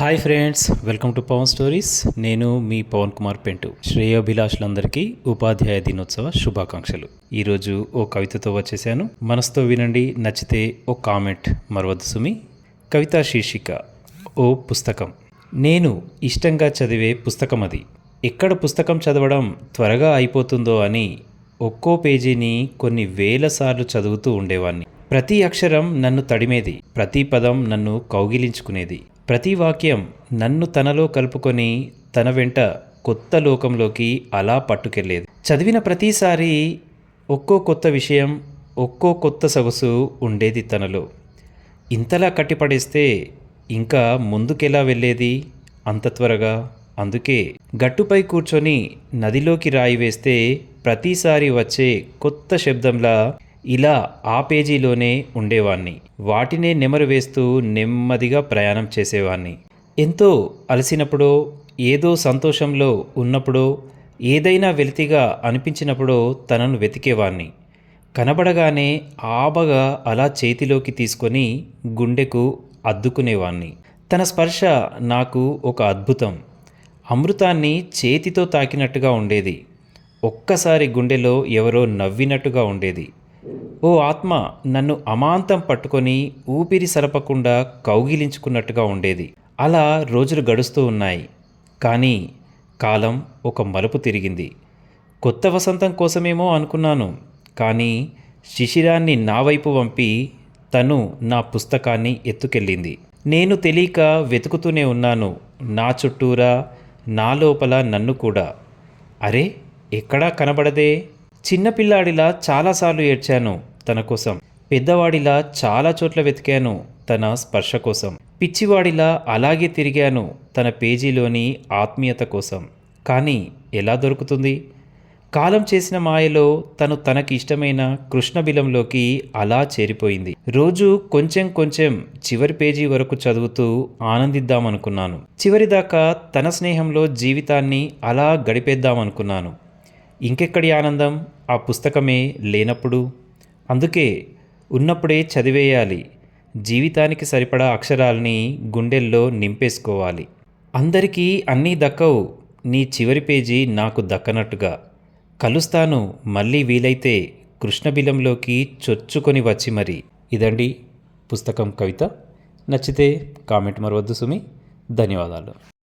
Hi friends welcome to Pavan stories. నేను మీ పవన్ కుమార్ పెంటు. శ్రేయోభిలాషులందరికీ ఉపాధ్యాయ దినోత్సవ శుభాకాంక్షలు. ఈరోజు ఓ కవితతో వచ్చేసాను. మనసుతో వినండి నచ్చితే ఓ కామెంట్ మరవద్దు సుమి. కవితా శీర్షిక ఓ పుస్తకం. నేను ఇష్టంగా చదివే పుస్తకం అది. ఎక్కడ పుస్తకం చదవడం త్వరగా అయిపోతుందో అని ఒక్కో పేజీని కొన్ని వేల సార్లు చదువుతూ ఉండేవాణ్ణి. ప్రతి అక్షరం నన్ను తడిమేది. ప్రతి పదం నన్ను కౌగిలించుకునేది. ప్రతి వాక్యం నన్ను తనలో కలుపుకొని తన వెంట కొత్త లోకంలోకి అలా పట్టుకెళ్ళేది చదివిన ప్రతిసారి ఒక్కో కొత్త విషయం ఒక్కో కొత్త సొగసు ఉండేది తనలో. ఇంతలా కట్టిపడేస్తే ఇంకా ముందుకెలా వెళ్ళేది? అంత త్వరగా? అందుకే గట్టుపై కూర్చొని నదిలోకి రాయి వేస్తే ప్రతిసారి వచ్చే కొత్త శబ్దంలా ఇలా ఆ పేజీలోనే ఉండేవాణ్ణి. వాటినే నెమరు వేస్తూ నెమ్మదిగా ప్రయాణం చేసేవాణ్ణి. ఎంతో అలసినప్పుడో ఏదో సంతోషంలో ఉన్నప్పుడో ఏదైనా వెలితిగా అనిపించినప్పుడో తనను వెతికేవాణ్ణి. కనబడగానే ఆబగా అలా చేతిలోకి తీసుకొని గుండెకు అద్దుకునేవాణ్ణి. తన స్పర్శ నాకు ఒక అద్భుతం. అమృతాన్ని చేతితో తాకినట్టుగా ఉండేది. ఒక్కసారి గుండెలో ఎవరో నవ్వినట్టుగా ఉండేది. ఓ ఆత్మ నన్ను అమాంతం పట్టుకొని ఊపిరి సరపకుండా కౌగిలించుకున్నట్టుగా ఉండేది. అలా రోజులు గడుస్తూ ఉన్నాయి. కానీ కాలం ఒక మలుపు తిరిగింది. కొత్త వసంతం కోసమేమో అనుకున్నాను. కానీ శిశిరాన్ని నా వైపు వంపి తను నా పుస్తకాన్ని ఎత్తుకెళ్ళింది. నేను తెలియక వెతుకుతూనే ఉన్నాను. నా చుట్టూరా నా లోపల నన్ను కూడా. అరే ఎక్కడా కనబడదే. చిన్నపిల్లాడిలా చాలాసార్లు ఏడ్చాను. తన కోసం. పెద్దవాడిలా చాలా చోట్ల వెతికాను తన స్పర్శ కోసం. పిచ్చివాడిలా అలాగే తిరిగాను తన పేజీలోని ఆత్మీయత కోసం. కానీ ఎలా దొరుకుతుంది? కాలం చేసిన మాయలో తను తనకి ఇష్టమైన కృష్ణబిలంలోకి అలా చేరిపోయింది. రోజు కొంచెం కొంచెం చివరి పేజీ వరకు చదువుతూ ఆనందిద్దామనుకున్నాను. చివరిదాకా తన స్నేహంలో జీవితాన్ని అలా గడిపేద్దామనుకున్నాను. ఇంకెక్కడి ఆనందం? ఆ పుస్తకమే లేనప్పుడు? అందుకే ఉన్నప్పుడే చదివేయాలి. జీవితానికి సరిపడా అక్షరాల్ని గుండెల్లో నింపేసుకోవాలి. అందరికీ అన్నీ దక్కవు. నీ చివరి పేజీ నాకు దక్కనట్టుగా. కలుస్తాను. మళ్ళీ వీలైతే కృష్ణబిలంలోకి చొచ్చుకొని వచ్చి మరి. ఇదండి పుస్తకం కవిత. నచ్చితే కామెంట్ మరవద్దు సుమి. ధన్యవాదాలు.